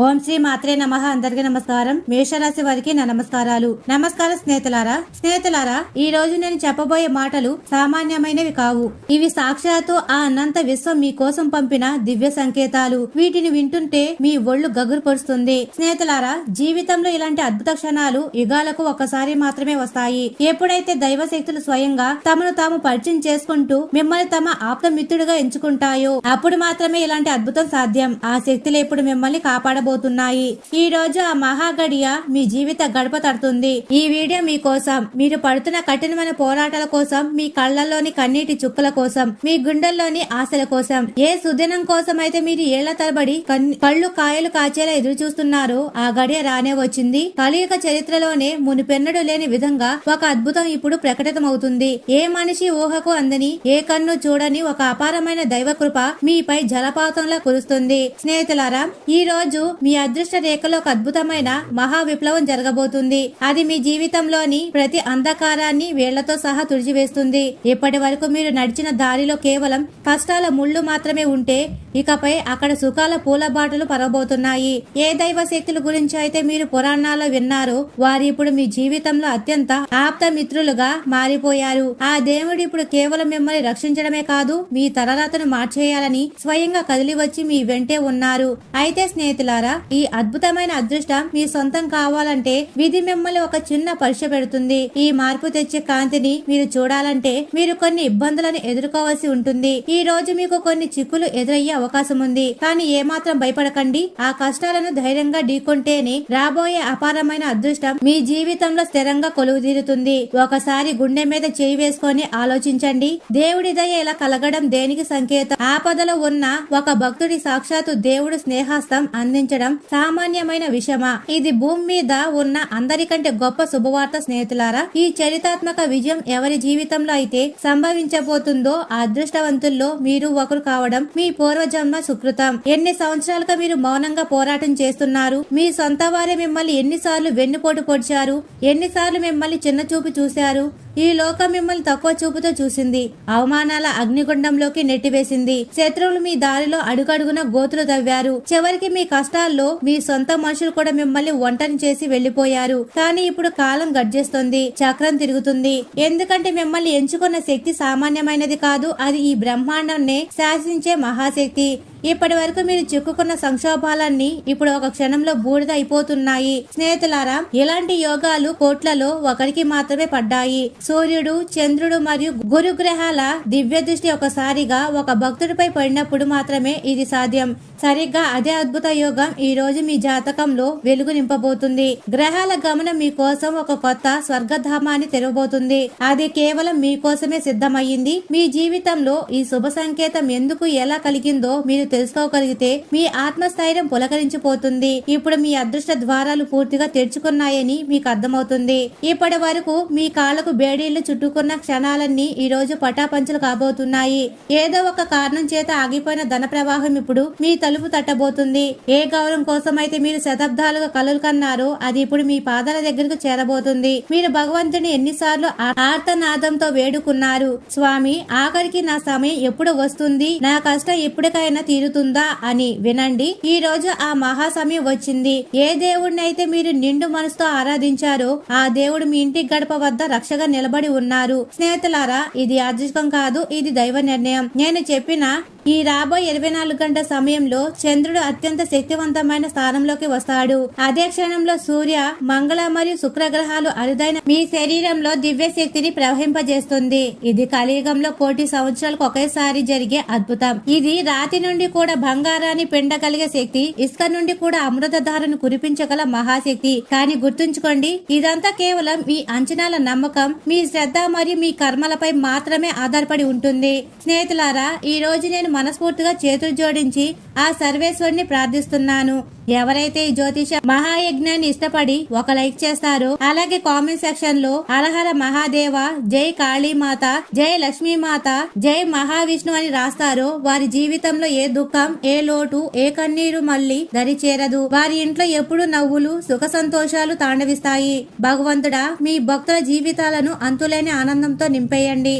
ఓం శ్రీ మాత్రే నమ. అందరికి నమస్కారం. మేషరాశి వారికి నా నమస్కారాలు. నమస్కారం స్నేహితులారా స్నేహితులారా ఈ రోజు నేను చెప్పబోయే మాటలు సామాన్యమైనవి కావు. ఇవి సాక్షాత్తు ఆ అనంత విశ్వం మీ కోసం పంపిన దివ్య సంకేతాలు. వీటిని వింటుంటే మీ ఒళ్ళు గగురు పరుస్తుంది స్నేహితులారా జీవితంలో ఇలాంటి అద్భుత క్షణాలు యుగాలకు ఒక్కసారి మాత్రమే వస్తాయి. ఎప్పుడైతే దైవ శక్తులు స్వయంగా తమను తాము పరిచయం చేసుకుంటూ మిమ్మల్ని తమ ఆప్తమిత్రుడుగా ఎంచుకుంటాయో అప్పుడు మాత్రమే ఇలాంటి అద్భుతం సాధ్యం. ఆ శక్తులు ఎప్పుడు మిమ్మల్ని మారబోతున్నాయి. ఈ రోజు ఆ మహాగడియ మీ జీవిత గడప తడుతుంది. ఈ వీడియో మీకోసం మీరు పడుతున్న కఠినమైన పోరాటాల కోసం మీ కళ్ళల్లోని కన్నీటి చుక్కల కోసం మీ గుండెల్లోని ఆశల కోసం ఏ సుదినం కోసం అయితే మీరు ఏళ్ళ తరబడి కళ్ళు కాయలు కాచేలా ఎదురు చూస్తున్నారో ఆ గడియ రానే వచ్చింది. కలియుగ చరిత్రలోనే మునిపెన్నడు లేని విధంగా ఒక అద్భుతం ఇప్పుడు ప్రకటితమవుతుంది. ఏ మనిషి ఊహకు అందని ఏ కన్ను చూడని ఒక అపారమైన దైవ కృప మీపై జలపాతంలా కురుస్తుంది. స్నేహితులారా ఈ రోజు మీ అదృష్ట రేఖలో ఒక అద్భుతమైన మహా విప్లవం జరగబోతుంది. అది మీ జీవితంలోని ప్రతి అంధకారాన్ని వేళ్ళతో సహా తుడిచివేస్తుంది. ఇప్పటి వరకు మీరు నడిచిన దారిలో కేవలం కష్టాల ముళ్ళు మాత్రమే ఉంటే ఇకపై అక్కడ సుఖాల పూల బాటలు పరవబోతున్నాయి. ఏ దైవ శక్తుల గురించి అయితే మీరు పురాణాల్లో విన్నారో వారు ఇప్పుడు మీ జీవితంలో అత్యంత ఆప్త మిత్రులుగా మారిపోయారు. ఆ దేవుడు ఇప్పుడు కేవలం మిమ్మల్ని రక్షించడమే కాదు మీ తలరాతను మార్చేయాలని స్వయంగా కదిలి వచ్చి మీ వెంటే ఉన్నారు. అయితే స్నేహితులారా ఈ అద్భుతమైన అదృష్టం మీ సొంతం కావాలంటే విధి మిమ్మల్ని ఒక చిన్న పరీక్ష పెడుతుంది. ఈ మార్పు తెచ్చే కాంతిని మీరు చూడాలంటే మీరు కొన్ని ఇబ్బందులను ఎదుర్కోవాల్సి ఉంటుంది. ఈ రోజు మీకు కొన్ని చిక్కులు ఎదురయ్యే అవకాశం ఉంది. కానీ ఏమాత్రం భయపడకండి. ఆ కష్టాలను ధైర్యంగా ఢీకొంటేనే రాబోయే అపారమైన అదృష్టం మీ జీవితంలో స్థిరంగా కొలువుదీరుతుంది. ఒకసారి గుండె మీద చేయి వేసుకొని ఆలోచించండి. దేవుడి దయ ఇలా కలగడం దేనికి సంకేతం? ఆపదలో ఉన్న ఒక భక్తుడి సాక్షాత్తు దేవుడు స్నేహాస్తం అందించడం సామాన్యమైన విషయమా? ఇది భూమి మీద ఉన్న అందరికంటే గొప్ప శుభవార్త స్నేహితులారా ఈ చరితాత్మక విజయం ఎవరి జీవితంలో అయితే సంభవించబోతుందో ఆ అదృష్టవంతుల్లో మీరు ఒకరు కావడం మీ పూర్వజన్మ సుకృతం. ఎన్ని సంవత్సరాలుగా మీరు మౌనంగా పోరాటం చేస్తున్నారు? మీ సొంత వారే మిమ్మల్ని ఎన్నిసార్లు వెన్నుపోటు పొడిచారు? ఎన్నిసార్లు మిమ్మల్ని చిన్న చూపు చూశారు? ఈ లోకం మిమ్మల్ని తక్కువ చూపుతో చూసింది. అవమానాల అగ్నిగుండంలోకి నెట్టివేసింది. శత్రువులు మీ దారిలో అడుగడుగున గోతులు తవ్వారు. చివరికి మీ కష్టాల్లో మీ సొంత మనుషులు కూడా మిమ్మల్ని ఒంటరి చేసి వెళ్ళిపోయారు కానీ ఇప్పుడు కాలం గడ్జేస్తుంది. చక్రం తిరుగుతుంది. ఎందుకంటే మిమ్మల్ని ఎంచుకున్న శక్తి సామాన్యమైనది కాదు. అది ఈ బ్రహ్మాండంనే శాసించే మహాశక్తి. ఇప్పటి వరకు మీరు చిక్కుకున్న సంక్షోభాలన్నీ ఇప్పుడు ఒక క్షణంలో బూడిద అయిపోతున్నాయి. స్నేహితులారా ఇలాంటి యోగాలు కోట్లలో ఒకరికి మాత్రమే పడ్డాయి. సూర్యుడు చంద్రుడు మరియు గురుగ్రహాల దివ్య దృష్టి ఒకసారిగా ఒక భక్తుడిపై పడినప్పుడు మాత్రమే ఇది సాధ్యం. సరిగ్గా అదే అద్భుత యోగం ఈ రోజు మీ జాతకంలో వెలుగు నింపబోతుంది. గ్రహాల గమనం మీకోసం ఒక కొత్త స్వర్గధామాన్ని తెరవబోతుంది. అది కేవలం మీకోసమే సిద్ధమయ్యింది. మీ జీవితంలో ఈ శుభ సంకేతం ఎందుకు ఎలా కలిగిందో మీరు తెలుసుకోగలిగితే మీ ఆత్మస్థైర్యం పులకరించిపోతుంది. ఇప్పుడు మీ అదృష్ట ద్వారాలు పూర్తిగా తెరుచుకున్నాయని మీకు అర్థమవుతుంది. ఇప్పటి వరకు మీ కాళ్ళకు బేడీళ్ళు చుట్టుకున్న క్షణాలన్నీ ఈ రోజు పటాపంచలు కాబోతున్నాయి. ఏదో ఒక కారణం చేత ఆగిపోయిన ధన ప్రవాహం ఇప్పుడు మీ తలుపు తట్టబోతుంది. ఏ గౌరవం కోసం అయితే మీరు శతాబ్దాలుగా కలలు కన్నారు అది ఇప్పుడు మీ పాదాల దగ్గరకు చేరబోతుంది. మీరు భగవంతుని ఎన్నిసార్లు ఆర్తనాదంతో వేడుకున్నారు. స్వామి ఆఖరికి నా సమయం ఎప్పుడు వస్తుంది? నా కష్టం ఎప్పటికైనా తీరుతుందా? అని వినండి. ఈ రోజు ఆ మహా సమయం వచ్చింది. ఏ దేవుడిని అయితే మీరు నిండు మనసుతో ఆరాధించారో ఆ దేవుడు మీ ఇంటి గడప వద్ద రక్షగా నిలబడి ఉన్నారు. స్నేహితులారా ఇది అదృష్టం కాదు ఇది దైవ నిర్ణయం. నేను చెప్పిన ఈ రాబోయే ఇరవై నాలుగు గంటల సమయంలో చంద్రుడు అత్యంత శక్తివంతమైన స్థానంలోకి వస్తాడు. అదే క్షణంలో సూర్య మంగళ మరియు శుక్ర గ్రహాలు అరుదైన మీ శరీరంలో దివ్య శక్తిని ప్రవహింపజేస్తుంది. ఇది కలియుగంలో కోటి సంవత్సరాలకు ఒకేసారి జరిగే అద్భుతం. ఇది రాతి నుండి కూడా బంగారాన్ని పిండగలిగే శక్తి ఇసుక నుండి కూడా అమృత ధారను కురిపించగల మహాశక్తి. కానీ గుర్తుంచుకోండి ఇదంతా కేవలం మీ అంచనాల నమ్మకం మీ శ్రద్ధ మరియు మీ కర్మలపై మాత్రమే ఆధారపడి ఉంటుంది. స్నేహితులారా ఈ రోజు నేను మనస్ఫూర్తిగా చేతులు జోడించి ఆ సర్వేశ్వరుని ప్రార్థిస్తున్నాను. ఎవరైతే ఈ జ్యోతిష మహాయజ్ఞాన్ని ఇష్టపడి ఒక లైక్ చేస్తారో అలాగే కామెంట్ సెక్షన్లో అలహర మహాదేవ జై కాళీమాత జై లక్ష్మీమాత జై మహావిష్ణు అని రాస్తారో వారి జీవితంలో ఏ దుఃఖం ఏ లోటు ఏ కన్నీరు మళ్ళీ దరి చేరదు వారి ఇంట్లో ఎప్పుడు నవ్వులు సుఖ సంతోషాలు తాండవిస్తాయి. భగవంతుడా మీ భక్తుల జీవితాలను అంతులేని ఆనందంతో నింపేయండి.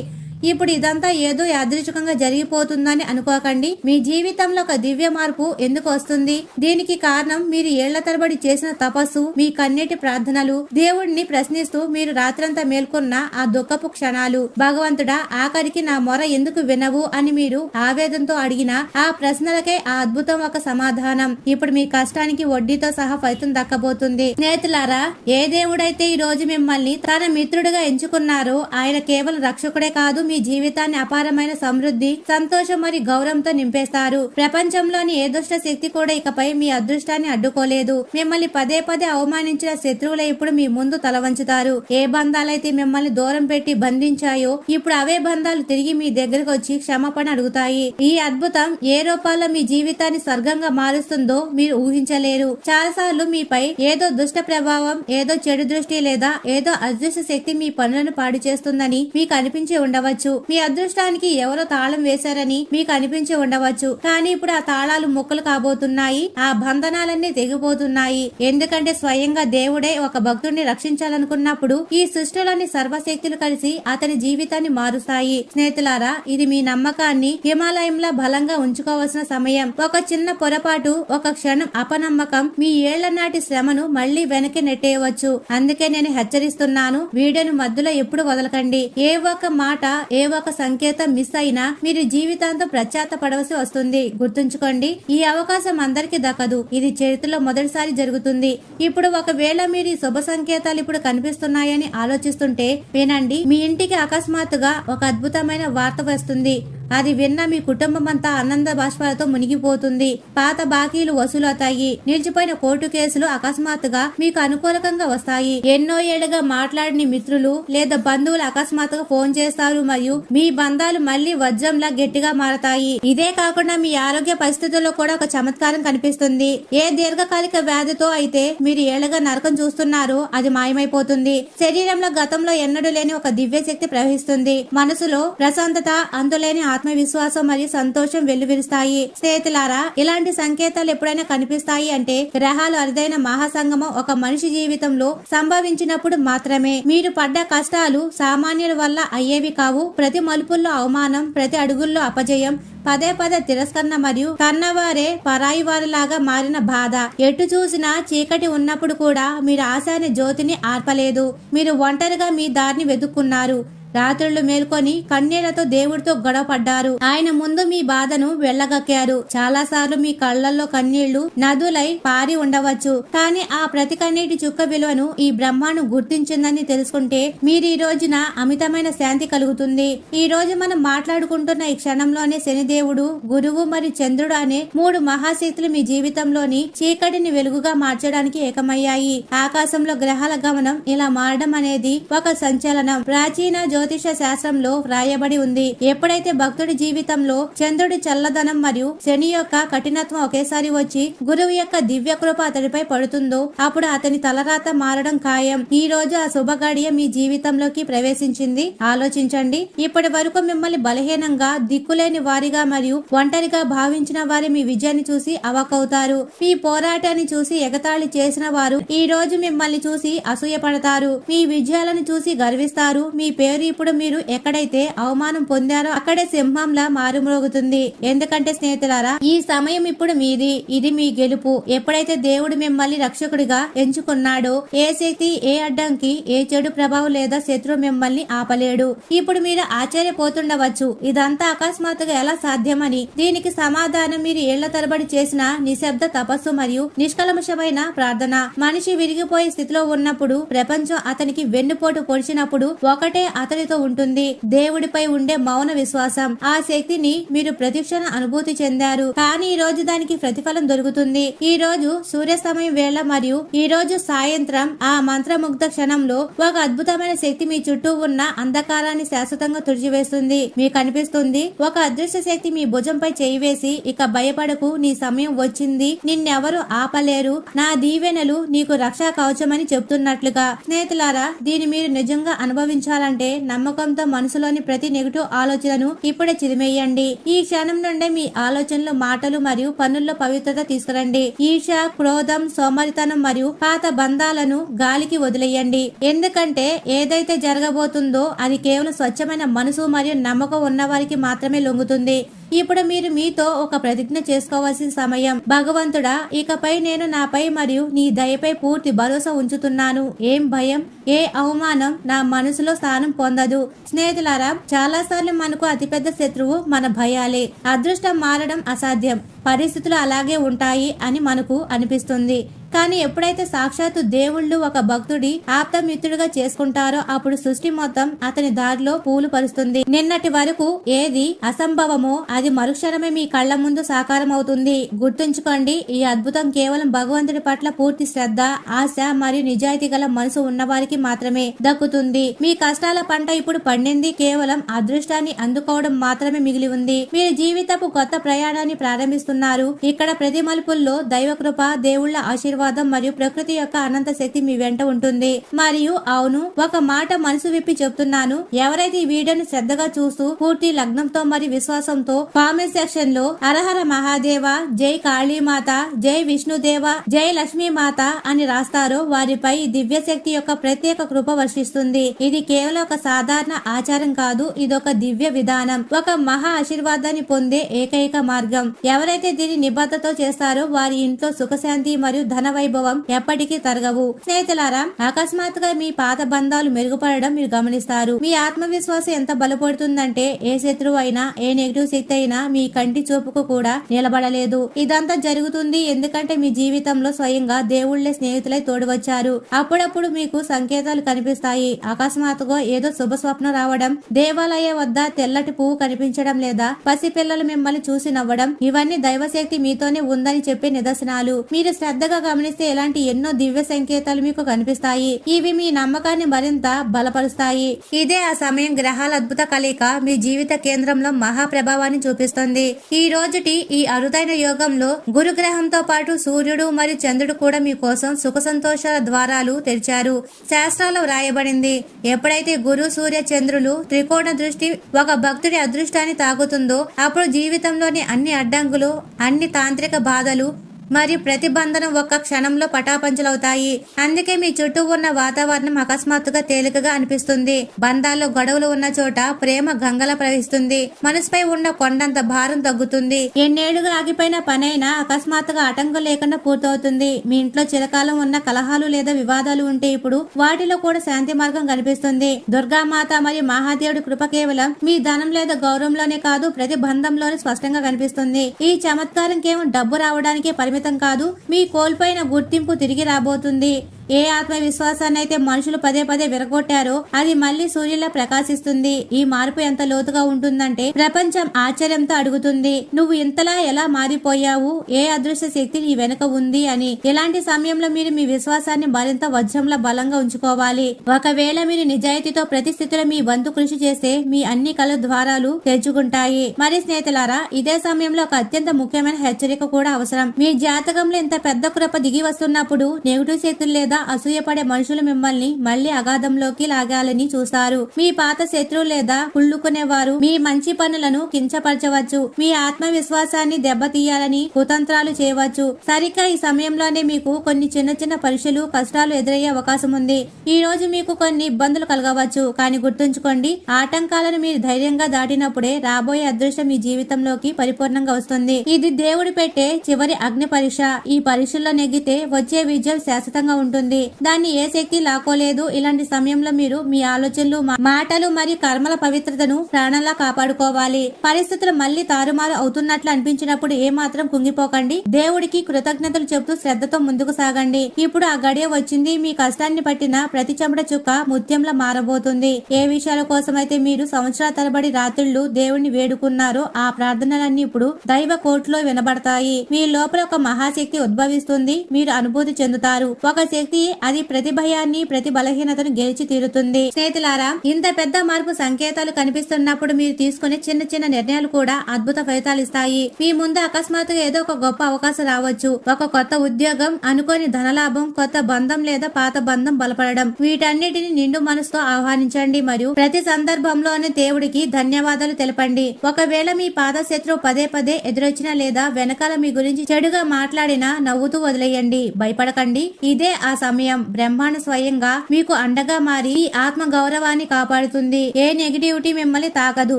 ఇప్పుడు ఇదంతా ఏదో యాదృచ్ఛికంగా జరిగిపోతుందని అనుకోకండి. మీ జీవితంలో ఒక దివ్య మార్పు ఎందుకు వస్తుంది? దీనికి కారణం మీరు ఏళ్ళ తరబడి చేసిన తపస్సు మీ కన్నీటి ప్రార్థనలు దేవుడిని ప్రశ్నిస్తూ మీరు రాత్రంతా మేల్కొన్న ఆ దుఃఖపు క్షణాలు. భగవంతుడా ఆఖరికి నా మొర ఎందుకు వినవు అని మీరు ఆవేదంతో అడిగిన ఆ ప్రశ్నలకే ఆ అద్భుతం ఒక సమాధానం. ఇప్పుడు మీ కష్టానికి వడ్డీతో సహా ఫలితం దక్కబోతుంది. స్నేహితులారా ఏ దేవుడైతే ఈ రోజు మిమ్మల్ని తన మిత్రుడిగా ఎంచుకున్నారో ఆయన కేవలం రక్షకుడే కాదు మీ జీవితాన్ని అపారమైన సమృద్ధి సంతోషం మరియు గౌరవంతో నింపేస్తారు. ప్రపంచంలోని ఏ దుష్ట శక్తి కూడా ఇకపై మీ అదృష్టాన్ని అడ్డుకోలేదు. మిమ్మల్ని పదే పదే అవమానించిన శత్రువులే ఇప్పుడు మీ ముందు తల వంచుతారు ఏ బంధాలైతే మిమ్మల్ని దూరం పెట్టి బంధించాయో ఇప్పుడు అవే బంధాలు తిరిగి మీ దగ్గరకు వచ్చి క్షమాపణ అడుగుతాయి. ఈ అద్భుతం ఏ రూపాల్లో మీ జీవితాన్ని స్వర్గంగా మారుస్తుందో మీరు ఊహించలేరు. చాలాసార్లు మీపై ఏదో దుష్ట ప్రభావం ఏదో చెడు దృష్టి లేదా ఏదో అదృష్ట శక్తి మీ పనులను పాడు చేస్తుందని మీకు అనిపించి ఉండవచ్చు. మీ అదృష్టానికి ఎవరో తాళం వేశారని మీకు అనిపించి ఉండవచ్చు. కానీ ఇప్పుడు ఆ తాళాలు మొక్కలు కాబోతున్నాయి. ఆ బంధనాలన్నీ తెగిపోతున్నాయి. ఎందుకంటే స్వయంగా దేవుడే ఒక భక్తుడిని రక్షించాలనుకున్నప్పుడు ఈ సృష్టిలోని సర్వశక్తులు కలిసి అతని జీవితాన్ని మారుస్తాయి. స్నేహితులారా ఇది మీ నమ్మకాన్ని హిమాలయంలా బలంగా ఉంచుకోవాల్సిన సమయం. ఒక చిన్న పొరపాటు ఒక క్షణం అపనమ్మకం మీ ఏళ్ళ నాటి శ్రమను మళ్ళీ వెనక్కి నెట్టేయవచ్చు. అందుకే నేను హెచ్చరిస్తున్నాను వీడియోను మధ్యలో ఎప్పుడు వదలకండి. ఏ ఒక్క మాట ఏ ఒక్క సంకేతం మిస్ అయినా మీరు జీవితాంతం ప్రత్యాత్తపడవలసి వస్తుంది. గుర్తుంచుకోండి ఈ అవకాశం అందరికీ దక్కదు. ఇది చరిత్రలో మొదటిసారి జరుగుతుంది. ఇప్పుడు ఒకవేళ మీరు ఈ శుభ సంకేతాలు ఇప్పుడు కనిపిస్తున్నాయని ఆలోచిస్తుంటే వినండి మీ ఇంటికి అకస్మాత్తుగా ఒక అద్భుతమైన వార్త వస్తుంది. అది విన్న మీ కుటుంబం అంతా ఆనంద బాష్పాలతో మునిగిపోతుంది. పాత బాకీలు వసూలవుతాయి. నిలిచిపోయిన కోర్టు కేసులు అకస్మాత్తుగా మీకు అనుకూలకంగా వస్తాయి. ఎన్నో ఏళ్ళుగా మాట్లాడిన మిత్రులు లేదా బంధువులు అకస్మాత్తుగా ఫోన్ చేస్తారు మరియు మీ బంధాలు మళ్ళీ వజ్రంలా గట్టిగా మారతాయి. ఇదే కాకుండా మీ ఆరోగ్య పరిస్థితుల్లో కూడా ఒక చమత్కారం కనిపిస్తుంది. ఏ దీర్ఘకాలిక వ్యాధితో అయితే మీరు ఏళ్ళుగా నరకం చూస్తున్నారో అది మాయమైపోతుంది. శరీరంలో గతంలో ఎన్నడూ లేని ఒక దివ్య శక్తి ప్రవహిస్తుంది. మనసులో ప్రశాంతత అందులేని ఆత్మవిశ్వాసం మరియు సంతోషం వెల్లువిరుస్తాయి. స్నేహితులారా ఇలాంటి సంకేతాలు ఎప్పుడైనా కనిపిస్తాయి అంటే గ్రహాలు అరుదైన మహాసంగమం ఒక మనిషి జీవితంలో సంభవించినప్పుడు మాత్రమే. మీరు పడ్డ కష్టాలు సామాన్యుల వల్ల అయ్యేవి కావు. ప్రతి మలుపుల్లో అవమానం ప్రతి అడుగుల్లో అపజయం పదే పదే తిరస్కరణ మరియు కన్నవారే పరాయి వారిలాగా మారిన బాధ. ఎటు చూసినా చీకటి ఉన్నప్పుడు కూడా మీరు ఆశాని జ్యోతిని ఆర్పలేదు. మీరు ఒంటరిగా మీ దారిని వెతుక్కున్నారు. రాత్రులు మేల్కొని కన్నీళ్ళతో దేవుడితో గొడవపడ్డారు ఆయన ముందు మీ బాధను వెళ్ళగక్కారు చాలా సార్లు మీ కళ్ళల్లో కన్నీళ్ళు నదులై పారి ఉండవచ్చు. కానీ ఆ ప్రతి కన్నీటి చుక్క విలువను ఈ బ్రహ్మాను గుర్తించిందని తెలుసుకుంటే మీరు ఈ రోజున అమితమైన శాంతి కలుగుతుంది. ఈ రోజు మనం మాట్లాడుకుంటున్న ఈ క్షణంలోనే శనిదేవుడు గురువు మరియు చంద్రుడు అనే మూడు మహాశక్తులు మీ జీవితంలోని చీకటిని వెలుగుగా మార్చడానికి ఏకమయ్యాయి. ఆకాశంలో గ్రహాల గమనం ఇలా మారడం అనేది ఒక సంచలనం. ప్రాచీన జ్యోతిష శాస్త్రంలో వ్రాయబడి ఉంది. ఎప్పుడైతే భక్తుడి జీవితంలో చంద్రుడి చల్లదనం మరియు శని యొక్క కఠినత్వం ఒకేసారి వచ్చి గురువు యొక్క దివ్య కృప అతడిపై పడుతుందో అప్పుడు అతని తలరాత మారడం ఖాయం. ఈ రోజు ఆ శుభగాడియ మీ జీవితంలోకి ప్రవేశించింది. ఆలోచించండి. ఇప్పటి వరకు మిమ్మల్ని బలహీనంగా దిక్కులేని వారిగా మరియు ఒంటరిగా భావించిన వారి మీ విజయాన్ని చూసి అవకవుతారు. మీ పోరాటాన్ని చూసి ఎగతాళి చేసిన వారు ఈ రోజు మిమ్మల్ని చూసి అసూయపడతారు. మీ విజయాలను చూసి గర్విస్తారు. మీ పేరు ఇప్పుడు మీరు ఎక్కడైతే అవమానం పొందారో అక్కడే సింహంలా మారుమ్రోగుతుంది. ఎందుకంటే స్నేహితులారా ఈ సమయం ఇప్పుడు మీది. ఇది మీ గెలుపు. ఎప్పుడైతే దేవుడు మిమ్మల్ని రక్షకుడిగా ఎంచుకున్నాడో ఏ శక్తి ఏ అడ్డంకి ఏ చెడు ప్రభావం లేదా శత్రువు మిమ్మల్ని ఆపలేడు. ఇప్పుడు మీరు ఆశ్చర్యపోతుండవచ్చు. ఇదంతా అకస్మాత్తుగా ఎలా సాధ్యమని. దీనికి సమాధానం మీరు ఏళ్ళ తరబడి చేసిన నిశ్శబ్ద తపస్సు మరియు నిష్కలమషమైన ప్రార్థన. మనిషి విరిగిపోయే స్థితిలో ఉన్నప్పుడు ప్రపంచం అతనికి వెన్నుపోటు పొడిచినప్పుడు ఒకటే అతని శక్తితో ఉంటుంది. దేవుడిపై ఉండే మౌన విశ్వాసం. ఆ శక్తిని మీరు ప్రతిక్షణ అనుభూతి చెందారు. కానీ ఈ రోజు దానికి ప్రతిఫలం దొరుకుతుంది. ఈ రోజు సూర్యాస్తమయం వేళ మరియు ఈ రోజు సాయంత్రం ఆ మంత్రముగ్ధ క్షణంలో ఒక అద్భుతమైన శక్తి మీ చుట్టూ ఉన్న అంధకారాన్ని శాశ్వతంగా తుడిచివేస్తుంది. మీకు అనిపిస్తుంది ఒక అదృశ్య శక్తి మీ భుజంపై చేయి వేసి ఇక భయపడకు నీ సమయం వచ్చింది. నిన్నెవరు ఆపలేరు. నా దీవెనలు నీకు రక్షా కవచమని చెప్తున్నట్లుగా. స్నేహితులారా దీన్ని మీరు నిజంగా అనుభవించాలంటే నమ్మకంతో మనసులోని ప్రతి నెగిటివ్ ఆలోచనను ఇప్పుడే చిదిమేయండి. ఈ క్షణం నుండే మీ ఆలోచనలు మాటలు మరియు పనుల్లో పవిత్రత తీసుకురండి. ఈర్ష క్రోధం సోమరితనం మరియు పాత బంధాలను గాలికి వదిలేయండి. ఎందుకంటే ఏదైతే జరగబోతుందో అది కేవలం స్వచ్ఛమైన మనసు మరియు నమ్మకం ఉన్న వారికి మాత్రమే లొంగుతుంది. ఇప్పుడు మీరు మీతో ఒక ప్రతిజ్ఞ చేసుకోవాల్సిన సమయం. భగవంతుడా ఇకపై నేను నాపై మరియు నీ దయపై పూర్తి భరోసా ఉంచుతున్నాను. ఏం భయం? ఏ అవమానం? నా మనసులో స్థానం పొందదు. స్నేహితులారా చాలా సార్లు మనకు అతిపెద్ద శత్రువు మన భయాలే. అదృష్టం మారడం అసాధ్యం. పరిస్థితులు అలాగే ఉంటాయి అని మనకు అనిపిస్తుంది. కానీ ఎప్పుడైతే సాక్షాత్తు దేవుళ్ళు ఒక భక్తుడి ఆప్తమిత్రుడిగా చేసుకుంటారో అప్పుడు సృష్టి మొత్తం అతని దారిలో పూలు పరుస్తుంది. నిన్నటి వరకు ఏది అసంభవమో అది మరుక్షణమే మీ కళ్ళ ముందు సాకారం అవుతుంది గుర్తుంచుకోండి ఈ అద్భుతం కేవలం భగవంతుడి పట్ల పూర్తి శ్రద్ధ ఆశ మరియు నిజాయితీ గల మనసు ఉన్నవారికి మాత్రమే దక్కుతుంది. మీ కష్టాల పంట ఇప్పుడు పండింది కేవలం అదృష్టాన్ని అందుకోవడం మాత్రమే మిగిలి ఉంది. మీరు జీవితపు కొత్త ప్రయాణాన్ని ప్రారంభిస్తుంది చేసుకున్నారు ఇక్కడ ప్రతి మలుపుల్లో దైవ కృప దేవుళ్ళ ఆశీర్వాదం మరియు ప్రకృతి యొక్క అనంత శక్తి మీ వెంట ఉంటుంది. మరియు అవును ఒక మాట మనసు విప్పి చెప్తున్నాను. ఎవరైతే ఈ వీడియోని శ్రద్ధగా చూస్తూ పూర్తి లగ్నంతో మరి విశ్వాసంతో కామెంట్ సెక్షన్లో అరహర మహాదేవ జై కాళీమాత జై విష్ణుదేవ జై లక్ష్మీ మాత అని రాస్తారో వారిపై దివ్య శక్తి యొక్క ప్రత్యేక కృప వర్షిస్తుంది. ఇది కేవలం ఒక సాధారణ ఆచారం కాదు ఇదొక దివ్య విధానం. ఒక మహా ఆశీర్వాదాన్ని పొందే ఏకైక మార్గం. ఎవరైతే దీన్ని నిబద్ధతో చేస్తారో వారి ఇంట్లో సుఖశాంతి మరియు ధన వైభవం ఎప్పటికీ తరగవు. స్నేహితులారా అకస్మాత్తుగా మీ పాత బంధాలు మెరుగుపడడం మీరు గమనిస్తారు. మీ ఆత్మవిశ్వాసం ఎంత బలపడుతుందంటే ఏ శత్రువు అయినా ఏ నెగిటివ్ శక్తి అయినా మీ కంటి చూపుకు కూడా నిలబడలేదు. ఇదంతా జరుగుతుంది ఎందుకంటే మీ జీవితంలో స్వయంగా దేవుళ్ళే స్నేహితులై తోడువచ్చారు. అప్పుడప్పుడు మీకు సంకేతాలు కనిపిస్తాయి. అకస్మాత్తుగా ఏదో శుభ స్వప్నం రావడం దేవాలయ వద్ద తెల్లటి పువ్వు కనిపించడం లేదా పసిపిల్లలు మిమ్మల్ని చూసి నవ్వడం ఇవన్నీ దైవశక్తి మీతోనే ఉందని చెప్పే నిదర్శనాలు. మీరు శ్రద్ధగా గమనిస్తే ఇలాంటి ఎన్నో దివ్య సంకేతాలు మీకు కనిపిస్తాయి. ఇవి మీ నమ్మకాన్ని మరింత బలపరుస్తాయి. ఇదే ఆ సమయం గ్రహాల అద్భుత కలయిక మీ జీవిత కేంద్రంలో మహా ప్రభావాన్ని చూపిస్తుంది. ఈ రోజుటి ఈ అరుదైన యోగంలో గురుగ్రహంతో పాటు సూర్యుడు మరియు చంద్రుడు కూడా మీకోసం సుఖ సంతోషాల ద్వారాలు తెరిచారు. శాస్త్రాల్లో వ్రాయబడింది ఎప్పుడైతే గురు సూర్య చంద్రులు త్రికోణ దృష్టి ఒక భక్తుడి అదృష్టాన్ని తాగుతుందో అప్పుడు జీవితంలోని అన్ని అడ్డంకులు అన్ని తాంత్రిక బాధలు మరియు ప్రతిబంధనం ఒక్క క్షణంలో పటాపంచలవుతాయి. అందుకే మీ చుట్టూ ఉన్న వాతావరణం అకస్మాత్తుగా తేలికగా అనిపిస్తుంది. బంధాల్లో గొడవలు ఉన్న చోట ప్రేమ గంగల ప్రవహిస్తుంది. మనసుపై ఉన్న కొండంత భారం తగ్గుతుంది. ఎన్నేళ్ళుగా ఆగిపోయిన పనైనా అకస్మాత్తుగా ఆటంకం లేకుండా పూర్తవుతుంది. మీ ఇంట్లో చిరకాలం ఉన్న కలహాలు లేదా వివాదాలు ఉంటే ఇప్పుడు వాటిలో కూడా శాంతి మార్గం కనిపిస్తుంది. దుర్గామాత మరియు మహాదేవుడి కృప కేవలం మీ ధనం లేదా గౌరవంలోనే కాదు ప్రతి బంధంలోనే స్పష్టంగా కనిపిస్తుంది. ఈ చమత్కారం కేవలం డబ్బు రావడానికి పరిమితం కాదు. మీ కోల్పోయిన గుర్తింపు తిరిగి రాబోతుంది. ఏ ఆత్మవిశ్వాసాన్ని అయితే మనుషులు పదే పదే విరగొట్టారో అది మళ్ళీ సూర్యులా ప్రకాశిస్తుంది. ఈ మార్పు ఎంత లోతుగా ఉంటుందంటే ప్రపంచం ఆశ్చర్యంతో అడుగుతుంది. నువ్వు ఇంతలా ఎలా మారిపోయావు? ఏ అదృశ్య శక్తి నీ వెనుక ఉంది అని. ఇలాంటి సమయంలో మీరు మీ విశ్వాసాన్ని మరింత వజ్రంలా బలంగా ఉంచుకోవాలి. ఒకవేళ మీరు నిజాయితీతో ప్రతి స్థితిలో మీ వంతు కృషి చేస్తే మీ అన్ని కళ ద్వారాలు తెరుచుకుంటాయి. మరి స్నేహితులారా ఇదే సమయంలో ఒక అత్యంత ముఖ్యమైన హెచ్చరిక కూడా అవసరం. మీ జాతకంలో ఇంత పెద్ద కృప దిగి వస్తున్నప్పుడు నెగిటివ్ శక్తులు లేదా అసూయపడే మనుషులు మిమ్మల్ని మళ్ళీ అగాధంలోకి లాగాలని చూస్తారు. మీ పాత శత్రువు లేదా కుళ్ళుకునేవారు మీ మంచి పనులను కించపరచవచ్చు. మీ ఆత్మవిశ్వాసాన్ని దెబ్బతీయాలని కుతంత్రాలు చేయవచ్చు. సరిగ్గా ఈ సమయంలోనే మీకు కొన్ని చిన్న చిన్న పరీక్షలు కష్టాలు ఎదురయ్యే అవకాశం ఉంది. ఈ రోజు మీకు కొన్ని ఇబ్బందులు కలగవచ్చు. కానీ గుర్తుంచుకోండి ఆటంకాలను మీరు ధైర్యంగా దాటినప్పుడే రాబోయే అదృష్టం మీ జీవితంలోకి పరిపూర్ణంగా వస్తుంది. ఇది దేవుడు పెట్టే చివరి అగ్ని పరీక్ష. ఈ పరీక్షల్లో నెగ్గితే వచ్చే విజయం శాశ్వతంగా ఉంటుంది. దాన్ని ఏ శక్తి లాక్కోలేదు. ఇలాంటి సమయంలో మీరు మీ ఆలోచనలు మాటలు మరియు కర్మల పవిత్రతను ప్రాణంలా కాపాడుకోవాలి. పరిస్థితులు మళ్ళీ తారుమారు అవుతున్నట్లు అనిపించినప్పుడు ఏ మాత్రం కుంగిపోకండి. దేవుడికి కృతజ్ఞతలు చెబుతూ శ్రద్ధతో ముందుకు సాగండి. ఇప్పుడు ఆ గడియ వచ్చింది. మీ కష్టాన్ని పట్టిన ప్రతి చెమట చుక్క ముత్యంలా మారబోతుంది. ఏ విషయాల కోసమైతే మీరు సంవత్సరాల తరబడి రాత్రుళ్ళు దేవుణ్ణి వేడుకున్నారో ఆ ప్రార్థనలన్నీ ఇప్పుడు దైవ కోర్టులో వినబడతాయి. మీ లోపల ఒక మహాశక్తి ఉద్భవిస్తుంది. మీరు అనుభూతి చెందుతారు. ఒక శక్తి శక్తి అది ప్రతి భయాన్ని ప్రతి బలహీనతను గెలిచి తీరుతుంది. స్నేహితులారా ఇంత పెద్ద మార్పు సంకేతాలు కనిపిస్తున్నప్పుడు మీరు తీసుకునే చిన్న చిన్న నిర్ణయాలు కూడా అద్భుత ఫలితాలు ఇస్తాయి. మీ ముందు అకస్మాత్తుగా ఏదో ఒక గొప్ప అవకాశం రావచ్చు. ఒక కొత్త ఉద్యోగం అనుకోని ధనలాభం కొత్త బంధం లేదా పాత బంధం బలపడడం. వీటన్నిటిని నిండు మనసుతో ఆహ్వానించండి మరియు ప్రతి సందర్భంలోనే దేవుడికి ధన్యవాదాలు తెలపండి. ఒకవేళ మీ పాత శత్రువు పదే పదే ఎదురొచ్చినా లేదా వెనకాల మీ గురించి చెడుగా మాట్లాడినా నవ్వుతూ వదిలేయండి. భయపడకండి. ఇదే ఆ సమయం బ్రహ్మాండ స్వయంగా మీకు అండగా మారి ఆత్మ గౌరవాన్ని కాపాడుతుంది. ఏ నెగిటివిటీ మిమ్మల్ని తాకదు.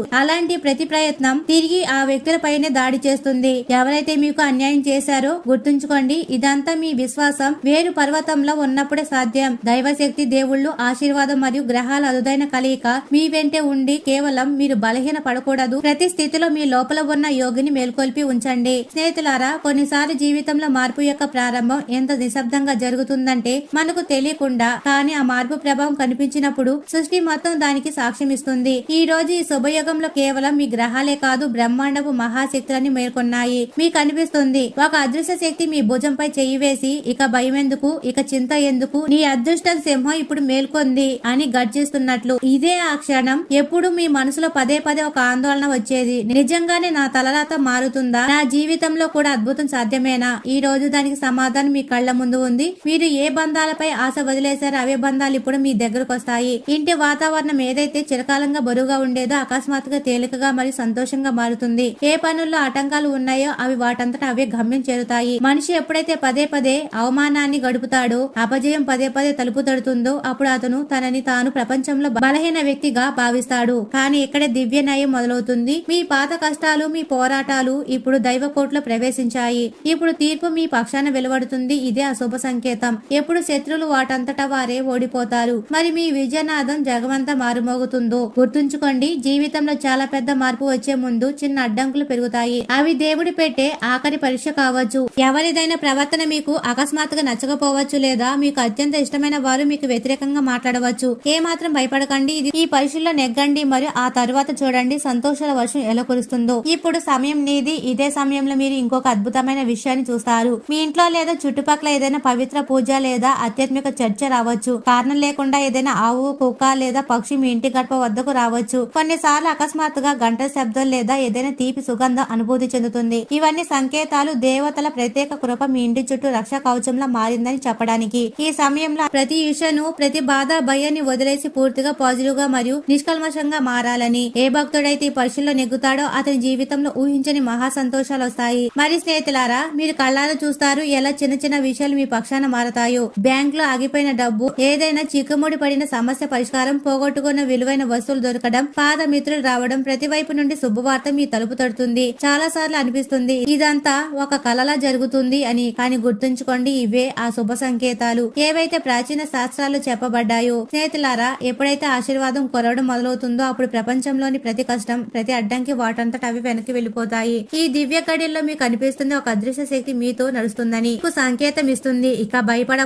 అలాంటి ప్రతి ప్రయత్నం తిరిగి ఆ వ్యక్తులపైనే దాడి చేస్తుంది. ఎవరైతే మీకు అన్యాయం చేశారో గుర్తుంచుకోండి ఇదంతా మీ విశ్వాసం. వేరు పర్వతంలో ఉన్నప్పుడే సాధ్యం. దైవశక్తి దేవుళ్ళు ఆశీర్వాదం మరియు గ్రహాల అరుదైన కలయిక మీ వెంటే ఉండి కేవలం మీరు బలహీన పడకూడదు. ప్రతి స్థితిలో మీ లోపల ఉన్న యోగిని మేల్కొల్పి ఉంచండి. స్నేహితులారా కొన్నిసార్లు జీవితంలో మార్పు యొక్క ప్రారంభం ఎంత నిశ్శబ్దంగా జరుగుతుందంటే మనకు తెలియకుండా కానీ ఆ మార్పు ప్రభావం కనిపించినప్పుడు సృష్టి మొత్తం దానికి సాక్ష్యం ఇస్తుంది. ఈ రోజు ఈ శుభయోగంలో కేవలం మీ గ్రహాలే కాదు బ్రహ్మాండపు మహాశక్తులని మేల్కొన్నాయి. మీకు అనిపిస్తుంది ఒక అదృశ్య శక్తి మీ భుజంపై చెయ్యి వేసి ఇక భయం ఎందుకు ఇక చింత ఎందుకు నీ అదృష్ట సింహం ఇప్పుడు మేల్కొంది అని గర్జిస్తున్నట్లు. ఇదే ఆ క్షణం ఎప్పుడు మీ మనసులో పదే పదే ఒక ఆందోళన వచ్చేది. నిజంగానే నా తలరాత మారుతుందా? నా జీవితంలో కూడా అద్భుతం సాధ్యమేనా? ఈ రోజు దానికి సమాధానం మీ కళ్ళ ముందు ఉంది. మీరు ఏ బంధాలపై ఆశ వదిలేశారు. అవే బంధాలు ఇప్పుడు మీ దగ్గరకు వస్తాయి. ఇంటి వాతావరణం ఏదైతే చిరకాలంగా బరువుగా ఉండేదో అకస్మాత్తుగా తేలికగా మరియు సంతోషంగా మారుతుంది. ఏ పనుల్లో ఆటంకాలు ఉన్నాయో అవి వాటంతట అవే గమ్యం చేరుతాయి. మనిషి ఎప్పుడైతే పదే పదే అవమానాన్ని గడుపుతాడో అపజయం పదే పదే తలుపు తడుతుందో అప్పుడు అతను తనని తాను ప్రపంచంలో బలహీన వ్యక్తిగా భావిస్తాడు. కానీ ఇక్కడే దివ్య నయం మొదలవుతుంది. మీ పాత కష్టాలు మీ పోరాటాలు ఇప్పుడు దైవ కోర్టులో ప్రవేశించాయి. ఇప్పుడు తీర్పు మీ పక్షాన వెలువడుతుంది. ఇదే అశుభ సంకేతం. ఎప్పుడు శత్రులు వాటంతటా వారే ఓడిపోతారు. మరి మీ విజయనాదం జగమంతా మారుమోగుతుందో? గుర్తుంచుకోండి జీవితంలో చాలా పెద్ద మార్పు వచ్చే ముందు చిన్న అడ్డంకులు పెరుగుతాయి. అవి దేవుడి పెట్టే ఆఖరి పరీక్ష కావచ్చు. ఎవరిదైనా ప్రవర్తన మీకు అకస్మాత్తుగా నచ్చకపోవచ్చు లేదా మీకు అత్యంత ఇష్టమైన వారు మీకు వ్యతిరేకంగా మాట్లాడవచ్చు. ఏ మాత్రం భయపడకండి ఇది ఈ పరీక్షల్లో నెగ్గండి మరియు ఆ తరువాత చూడండి సంతోషాల వర్షం ఎలా కురుస్తుందో. ఇప్పుడు సమయం నీది ఇదే సమయంలో మీరు ఇంకొక అద్భుతమైన విషయాన్ని చూస్తారు. మీ ఇంట్లో లేదా చుట్టుపక్కల ఏదైనా పవిత్ర పూజ లేదా ఆధ్యాత్మిక చర్చ రావచ్చు. కారణం లేకుండా ఏదైనా ఆవు కుక్క లేదా పక్షి మీ ఇంటి గడప వద్దకు రావచ్చు. కొన్నిసార్లు అకస్మాత్తుగా గంట శబ్దం లేదా ఏదైనా తీపి సుగంధం అనుభూతి చెందుతుంది. ఇవన్నీ సంకేతాలు దేవతల ప్రత్యేక కృప మీ ఇంటి చుట్టూ రక్ష కవచంలా మారిందని చెప్పడానికి. ఈ సమయంలో ప్రతి ఇషను ప్రతి బాధ భయాన్ని వదిలేసి పూర్తిగా పాజిటివ్గా మరియు నిష్కల్మషంగా మారాలని. ఏ భక్తుడైతే ఈ పరీక్షల్లో నెగ్గుతాడో అతని జీవితంలో ఊహించని మహా సంతోషాలు వస్తాయి. మరి స్నేహితులారా మీరు కళ్ళారా చూస్తారు ఎలా చిన్న చిన్న విషయాలు మీ పక్షాన మారతాయో? బ్యాంక్లో ఆగిపోయిన డబ్బు ఏదైనా చిక్కుముడి పడిన సమస్య పరిష్కారం పోగొట్టుకున్న విలువైన వస్తువులు దొరకడం పాత మిత్రులు రావడం ప్రతి వైపు నుండి శుభవార్త మీ తలుపు తడుతుంది. చాలా సార్లు అనిపిస్తుంది ఇదంతా ఒక కలలా జరుగుతుంది అని. కానీ గుర్తుంచుకోండి ఇవే ఆ శుభ సంకేతాలు. ఏవైతే ప్రాచీన శాస్త్రాలు చెప్పబడ్డాయో స్నేహితులారా ఎప్పుడైతే ఆశీర్వాదం కొరవడం మొదలవుతుందో అప్పుడు ప్రపంచంలోని ప్రతి కష్టం ప్రతి అడ్డంకి వాటంతట అవి వెనక్కి వెళ్ళిపోతాయి ఈ దివ్య కడిల్లో మీకు కనిపిస్తుంది ఒక అదృశ్య శక్తి మీతో నడుస్తుందని. సంకేతం ఇస్తుంది ఇక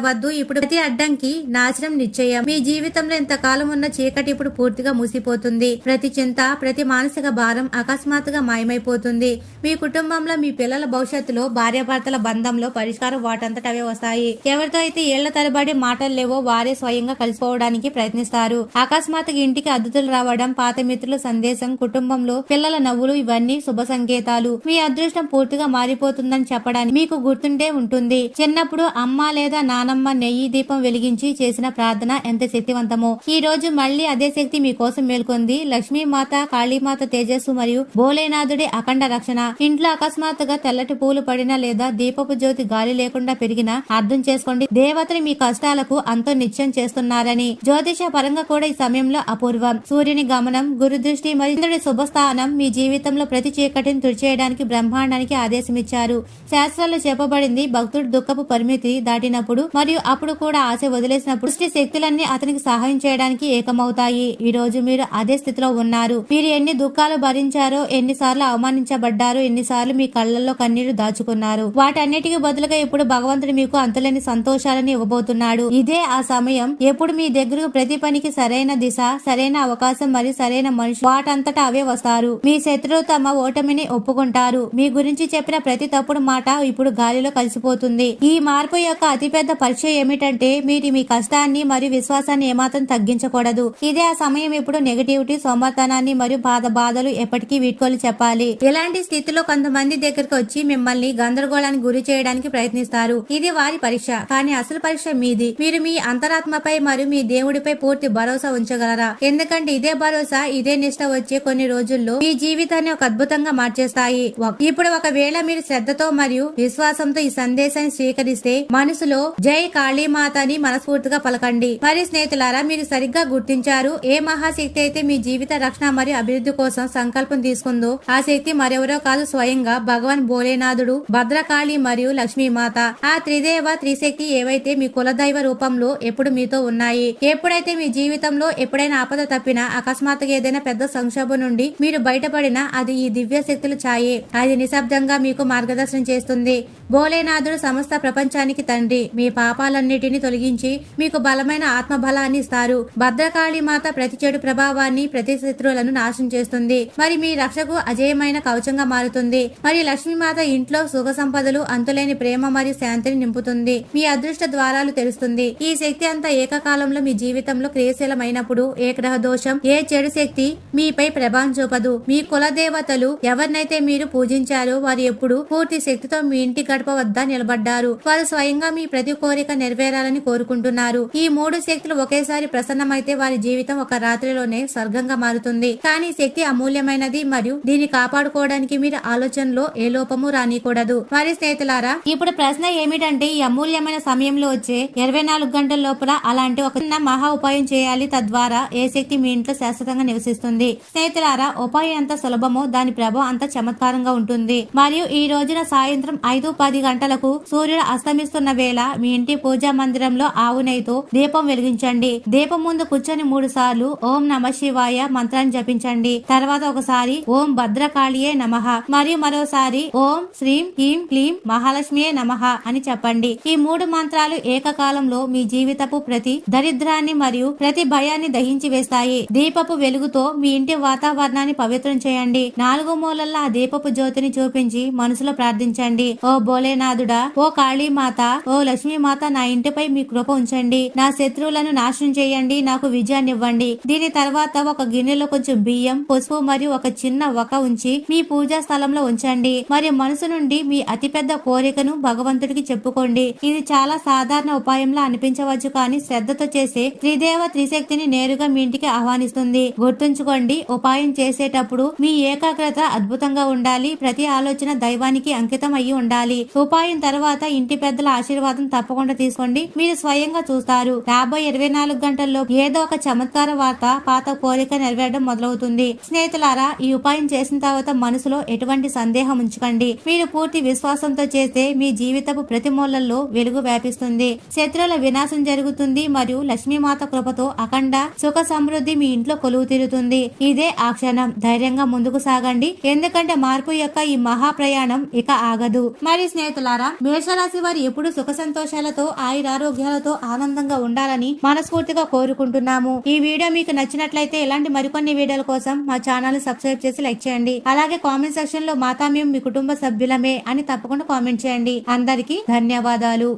భయపడవద్దు ఇప్పుడు ప్రతి అడ్డంకి నాశనం నిశ్చయం. మీ జీవితంలో ఇంతకాలం ఉన్న చీకటి ఇప్పుడు పూర్తిగా మూసిపోతుంది. ప్రతి చింత ప్రతి మానసిక భారం అకస్మాత్తుగా మాయమైపోతుంది. మీ కుటుంబంలో మీ పిల్లల భవిష్యత్తులో భార్యాభర్తల బంధంలో పరిష్కారం వాటంతట అవే వస్తాయి. ఎవరితో అయితే ఏళ్ళ తరబడి మాటలు లేవో వారే స్వయంగా కలిసిపోవడానికి ప్రయత్నిస్తారు. అకస్మాత్తుగా ఇంటికి అతిథులు రావడం పాత మిత్రుల సందేశం కుటుంబంలో పిల్లల నవ్వులు ఇవన్నీ శుభ సంకేతాలు. మీ అదృష్టం పూర్తిగా మారిపోతుందని చెప్పడానికి మీకు గుర్తుండే ఉంటుంది. చిన్నప్పుడు అమ్మ లేదా నానమ్మ నెయ్యి దీపం వెలిగించి చేసిన ప్రార్థన ఎంత శక్తివంతమో. ఈ రోజు మళ్ళీ అదే శక్తి మీకోసం మేల్కొంది లక్ష్మీమాత కాళీమాత తేజస్సు మరియు భోలేనాథుడి అఖండ రక్షణ. ఇంట్లో అకస్మాత్తుగా తెల్లటి పూలు పడినా లేదా దీపపు జ్యోతి గాలి లేకుండా పెరిగినా అర్థం చేసుకోండి. దేవతలు మీ కష్టాలకు అంతో నిత్యం చేస్తున్నారని. జ్యోతిష పరంగా కూడా ఈ సమయంలో అపూర్వం. సూర్యుని గమనం గురు దృష్టి మరియు శుభస్థానం మీ జీవితంలో ప్రతి చీకటిని తుడిచేయడానికి బ్రహ్మాండానికి ఆదేశమిచ్చారు. శాస్త్రాల్లో చెప్పబడింది భక్తుడు దుఃఖపు పరిమితి దాటినప్పుడు మరియు అప్పుడు కూడా ఆశ వదిలేసినప్పుడు సృష్టి శక్తులన్నీ అతనికి సహాయం చేయడానికి ఏకమవుతాయి. ఈ రోజు మీరు అదే స్థితిలో ఉన్నారు. మీరు ఎన్ని దుఃఖాలు భరించారో ఎన్నిసార్లు అవమానించబడ్డారో ఎన్నిసార్లు మీ కళ్ళల్లో కన్నీరు దాచుకున్నారు. వాటన్నిటికీ బదులుగా ఇప్పుడు భగవంతుడు మీకు అంతులేని సంతోషాలను ఇవ్వబోతున్నాడు. ఇదే ఆ సమయం. ఎప్పుడు మీ దగ్గరకు ప్రతి పనికి సరైన దిశ సరైన అవకాశం మరియు సరైన మనిషి వాటంతటా అవే వస్తారు. మీ శత్రువు తమ ఓటమిని ఒప్పుకుంటారు. మీ గురించి చెప్పిన ప్రతి తప్పుడు మాట ఇప్పుడు గాలిలో కలిసిపోతుంది. ఈ మార్పు యొక్క అతిపెద్ద పరిస్థితి పరీక్ష ఏమిటంటే మీరు మీ కష్టాన్ని మరియు విశ్వాసాన్ని ఏమాత్రం తగ్గించకూడదు. ఇదే ఆ సమయం ఇప్పుడు నెగటివిటీ సోమతనాన్ని మరియు బాధ బాధలు ఎప్పటికీ వీడ్కోలు చెప్పాలి. ఇలాంటి స్థితిలో కొంతమంది దగ్గరకు వచ్చి మిమ్మల్ని గందరగోళానికి గురి చేయడానికి ప్రయత్నిస్తారు. ఇది వారి పరీక్ష. కానీ అసలు పరీక్ష మీది. మీరు మీ అంతరాత్మపై మరియు మీ దేవుడిపై పూర్తి భరోసా ఉంచగలరా? ఎందుకంటే ఇదే భరోసా ఇదే నిష్ట వచ్చే కొన్ని రోజుల్లో మీ జీవితాన్ని ఒక అద్భుతంగా మార్చేస్తాయి. ఇప్పుడు ఒకవేళ మీరు శ్రద్ధతో మరియు విశ్వాసంతో ఈ సందేశాన్ని స్వీకరిస్తే మనసులో జై కాళీమాత అని మనస్ఫూర్తిగా పలకండి. మరి స్నేహితులారా మీరు సరిగ్గా గుర్తించారు. ఏ మహాశక్తి అయితే మీ జీవిత రక్షణ మరియు అభివృద్ధి కోసం సంకల్పం తీసుకుందో ఆ శక్తి మరెవరో కాదు స్వయంగా భగవాన్ భోలేనాథుడు భద్రకాళి మరియు లక్ష్మీమాత. ఆ త్రిదేవ త్రిశక్తి ఏవైతే మీ కులదైవ రూపంలో ఎప్పుడు మీతో ఉన్నాయి ఎప్పుడైతే మీ జీవితంలో ఎప్పుడైనా ఆపద తప్పినా అకస్మాత్తుగా ఏదైనా పెద్ద సంక్షోభం నుండి మీరు బయటపడినా అది ఈ దివ్య శక్తుల ఛాయే. అది నిశ్శబ్దంగా మీకు మార్గదర్శనం చేస్తుంది. భోలేనాథుడు సమస్త ప్రపంచానికి తండ్రి. మీ పాప పాపాలన్నిటిని తొలగించి మీకు బలమైన ఆత్మబలాన్ని ఇస్తారు. భద్రకాళి మాత ప్రతి చెడు ప్రభావాన్ని ప్రతి శత్రువులను నాశనం చేస్తుంది. మరి మీ రక్షకు అజేయమైన కవచంగా మారుతుంది. మరి లక్ష్మీమాత ఇంట్లో సుఖ సంపదలు అంతులేని ప్రేమ మరియు శాంతిని నింపుతుంది. మీ అదృష్ట ద్వారాలు తెలుస్తుంది ఈ శక్తి అంతా ఏకకాలంలో మీ జీవితంలో క్రియశీలమైనప్పుడు ఏ గ్రహ దోషం ఏ చెడు శక్తి మీపై ప్రభావం చూపదు. మీ కుల దేవతలు ఎవరినైతే మీరు పూజించారో వారు ఎప్పుడు పూర్తి శక్తితో మీ ఇంటి గడప వద్ద నిలబడ్డారు. వారు స్వయంగా మీ ప్రతి కోరిక నెరవేరాలని కోరుకుంటున్నారు. ఈ మూడు శక్తులు ఒకేసారి ప్రసన్నమైతే వారి జీవితం ఒక రాత్రిలోనే స్వర్గంగా మారుతుంది. కానీ శక్తి అమూల్యమైనది మరియు దీన్ని కాపాడుకోవడానికి మీరు ఆలోచనలో ఏ లోపము రానికూడదు. మరి స్నేహితులారా ఇప్పుడు ప్రశ్న ఏమిటంటే ఈ అమూల్యమైన సమయంలో వచ్చే ఇరవై నాలుగు గంటల లోపల అలాంటి ఒక చిన్న మహా ఉపాయం చేయాలి తద్వారా ఏ శక్తి మీ ఇంట్లో శాశ్వతంగా నివసిస్తుంది. స్నేహితులారా ఉపాయం ఎంత సులభమో దాని ప్రభావం అంత చమత్కారంగా ఉంటుంది. మరియు ఈ రోజున సాయంత్రం ఐదు పది గంటలకు సూర్యుడు అస్తమిస్తున్న వేళ మీ ఇంటి పూజా మందిరంలో ఆవు నెయ్యితో దీపం వెలిగించండి. దీపం ముందు కూర్చొని మూడు సార్లు ఓం నమ శివాయ మంత్రాన్ని జపించండి. తర్వాత ఒకసారి ఓం భద్రకాళియే నమః. మరియు మరోసారి ఓం శ్రీం హ్రీం క్లీం మహాలక్ష్మియే నమః అని చెప్పండి. ఈ మూడు మంత్రాలు ఏకకాలంలో మీ జీవితపు ప్రతి దరిద్రాన్ని మరియు ప్రతి భయాన్ని దహించి వేస్తాయి. దీపపు వెలుగుతో మీ ఇంటి వాతావరణాన్ని పవిత్రం చేయండి. నాలుగు మూలల్లో ఆ దీపపు జ్యోతిని చూపించి మనసులో ప్రార్థించండి. ఓ భోలేనాథుడా ఓ కాళీమాత ఓ లక్ష్మీమాత నా ఇంటిపై మీ కృప ఉంచండి. నా శత్రువులను నాశనం చేయండి. నాకు విజయాన్ని ఇవ్వండి. దీని తర్వాత ఒక గిన్నెలో కొంచెం బియ్యం పసుపు మరియు ఒక చిన్న వక ఉంచి మీ పూజా స్థలంలో ఉంచండి. మరియు మనసు నుండి మీ అతిపెద్ద కోరికను భగవంతుడికి చెప్పుకోండి. ఇది చాలా సాధారణ ఉపాయంలా అనిపించవచ్చు కానీ శ్రద్ధతో చేసే త్రిదేవ త్రిశక్తిని నేరుగా మీ ఇంటికి ఆహ్వానిస్తుంది. గుర్తుంచుకోండి ఉపాయం చేసేటప్పుడు మీ ఏకాగ్రత అద్భుతంగా ఉండాలి. ప్రతి ఆలోచన దైవానికి అంకితం అయ్యి ఉండాలి. ఉపాయం తర్వాత ఇంటి పెద్దల ఆశీర్వాదం తప్పకుండా తీసుకోండి. మీరు స్వయంగా చూస్తారు. రాబోయే ఇరవై నాలుగు గంటల్లో ఏదో ఒక చమత్కార వార్త పాత కోరిక నెరవేరడం మొదలవుతుంది. స్నేహితులారా ఈ ఉపాయం చేసిన తర్వాత మనసులో ఎటువంటి సందేహం ఉంచకండి. మీరు పూర్తి విశ్వాసంతో చేస్తే మీ జీవితపు ప్రతి మూలల్లో వెలుగు వ్యాపిస్తుంది. శత్రువుల వినాశం జరుగుతుంది మరియు లక్ష్మీమాత కృపతో అఖండ సుఖ సమృద్ధి మీ ఇంట్లో కొలువు తీరుతుంది. ఇదే ఆ క్షణం. ధైర్యంగా ముందుకు సాగండి. ఎందుకంటే మార్పు యొక్క ఈ మహా ప్రయాణం ఇక ఆగదు. మరి స్నేహితులారా మేషరాశి వారు ఎప్పుడు సుఖ సంతోషాలతో ఆయురారోగ్యాలతో ఆనందంగా ఉండాలని మనస్ఫూర్తిగా కోరుకుంటున్నాము. ఈ వీడియో మీకు నచ్చినట్లయితే ఇలాంటి మరికొన్ని వీడియోల కోసం మా ఛానల్ సబ్స్క్రైబ్ చేసి లైక్ చేయండి. అలాగే కామెంట్ సెక్షన్లో మాతా మేము మీ కుటుంబ సభ్యులమే అని తప్పకుండా కామెంట్ చేయండి. అందరికీ ధన్యవాదాలు.